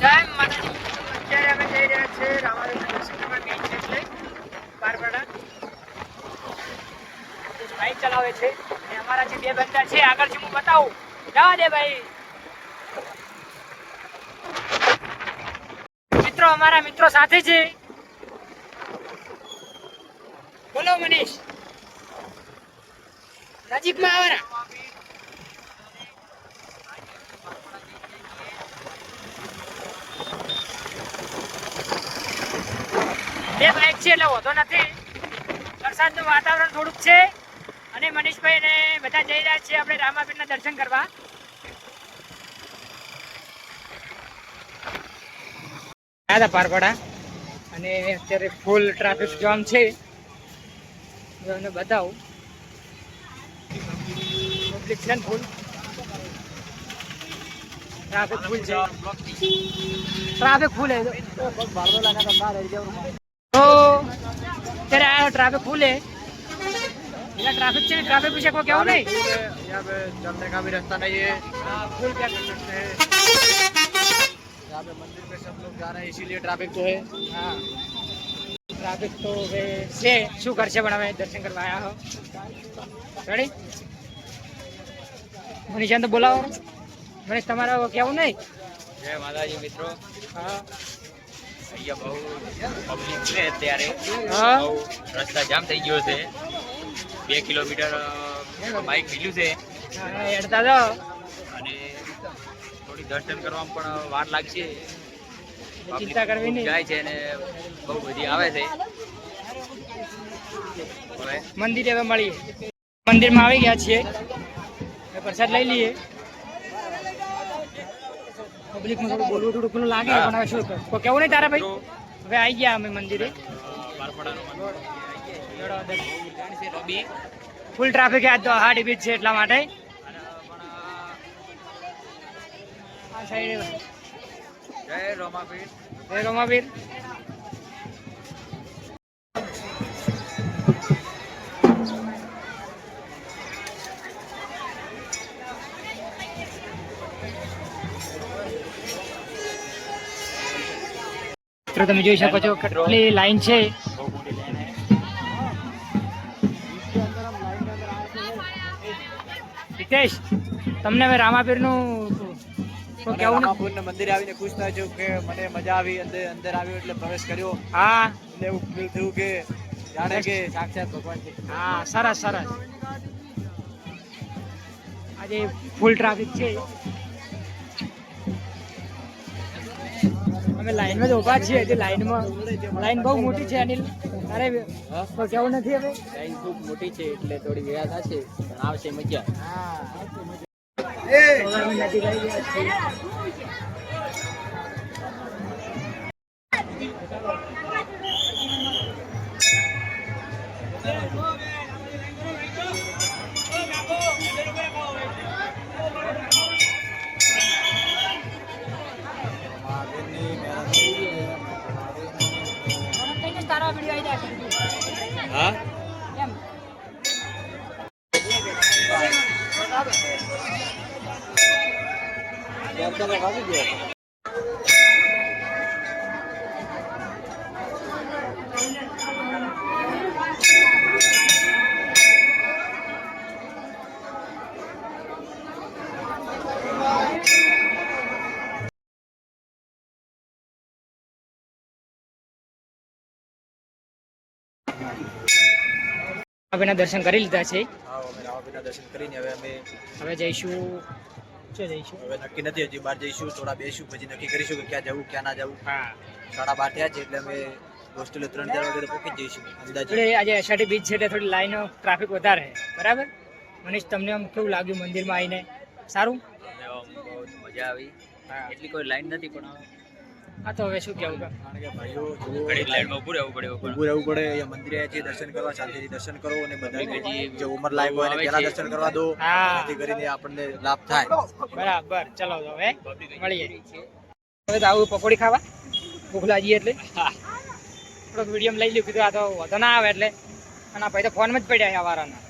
જય માતાજી. અત્યારે અમે જઈ રહ્યા છીએ દર્શન કરવા મેઇન છે એટલે બારવાડા. બાઈક ચલાવે છે. અને અમારા જે બે બંદા છે આગળથી હું બતાવું. જવા દે ભાઈ. મિત્રો, અમારા મિત્રો સાથે છે. બોલો મનીષ. નજીકમાં આવરા બે બાઇક છે એટલે હોતો નથી. વરસાદનું વાતાવરણ થોડુંક છે. અને મનીષભાઈ ને બધા જઈ રહ્યા છીએ આપણે રામાપીરના દર્શન કરવા. ગયા હતા પારપડા અને અત્યારે ફૂલ ટ્રાફિક જામ છે. જો તમને બતાવું. પબ્લિક છે ને ફૂલ ટ્રાફિક ફૂલ છે. ટ્રાફિક ફૂલ है ट्रैफ़िक फुल है। बिना ट्रैफ़िक ट्रैफ़िक पीछे को क्या हो नहीं यहाँ पे चलने का भी रास्ता नहीं है। हाँ, फुल क्या कर सकते हैं? यहाँ पे मंदिर पे सब लोग जा रहे हैं इसीलिए ट्रैफ़िक तो है। हाँ। ट्रैफ़िक तो वे से शू घर से बना दर्शन करवाया हो। रेडी मनीषा तो बोला हो। मनीष तुम्हारा क्या हो नहीं। जय माता जी मित्रों। हाँ। અહીંયા બહુ પબ્લિક છે અત્યારે. રસ્તા જામ થઈ ગયો છે. બે કિલોમીટર બાઇક મિલ્યું છે. હેડતા જાઓ. અને થોડી દર્શન કરવામાં પણ વાર લાગશે. ચિંતા કરવી નહીં. જાય છે અને બહુ બધી આવે છે. મંદિરે હવે મળીએ. મંદિરમાં આવી ગયા છીએ. પ્રસાદ લઈ લઈએ. પબ્લિકમાં થોડું બોલવું થોડું પેલું લાગે પણ હવે શું તો કેવું નહીં તારા ભાઈ? હવે આવી ગયા અમે મંદિરે. ફૂલ ટ્રાફિક આજ તો હાડી બીચ છે એટલા માટે. આ સાઈડે જય રોમાપીર. જય રોમાવીર મિત્રો તમે જોઈ શકો છો કેટલી લાઈન છે. હિતેશ તમને હવે રામાપીરનું તો કેવું ને? રામાપુરના મંદિરે આવીને ખુશ થાય છે કે મને મજા આવી અંદર અંદર આવ્યો એટલે પ્રવેશ કર્યો. હા. એટલે એવું ફીલ થયું કે જાણે કે સાક્ષાત ભગવાન છે. હા સરસ સરસ. આજે ફૂલ ટ્રાફિક છે. અમે લાઈનમાં જ ઊભા છીએ હજી લાઈનમાં લાઈન બહુ મોટી છે અનિલ. અરે કેવું નથી હવે? લાઈન ખૂબ મોટી છે એટલે થોડી વેળા થશે પણ આવશે મજા. હા. હા? એમ. રામાપીરના દર્શન કરી લીધા છે. હા અમે રામાપીરના દર્શન કરીને હવે અમે હવે જઈશું. જઈશું. હવે નક્કી નથી હજી બહાર જઈશું થોડા બેસું પછી નક્કી કરીશું કે ક્યાં જવું ક્યાં ના જવું. હા. સાડા બાર થયા છે એટલે અમે હોસ્ટેલે ત્રણ ચાર વાગે પહોંચી જઈશું અંદાજે. આજે અષાઢી બીચ છે એટલે થોડી લાઈન ટ્રાફિક વધારે બરાબર? મનીષ તમને આમ કેવું લાગ્યું મંદિરમાં આવીને? સારું? બહુ મજા આવી. એટલી કોઈ લાઈન નથી પણ હા તો હવે શું કેવું કારણ કે ભાઈઓ ઘડી લાઈનમાં ઉભું રહેવું પડે ઉભું રહેવું પડે અહીંયા મંદિરે દર્શન કરવા શાંતિથી દર્શન કરો અને બધા જે ઉંમર લાયક હોય એને પહેલા દર્શન કરવા દો. જેથી કરીને આપણને લાભ થાય. બરાબર. ચલો હવે મળીએ. હવે તો આવું પકોડી ખાવા. ભૂખ લાગી એટલે. થોડોક વીડિયો લઈ લીધું કીધું આ તો વધુ ના આવે એટલે. અને આ ભાઈ તો ફોનમાં જ પડ્યા છે અવારાના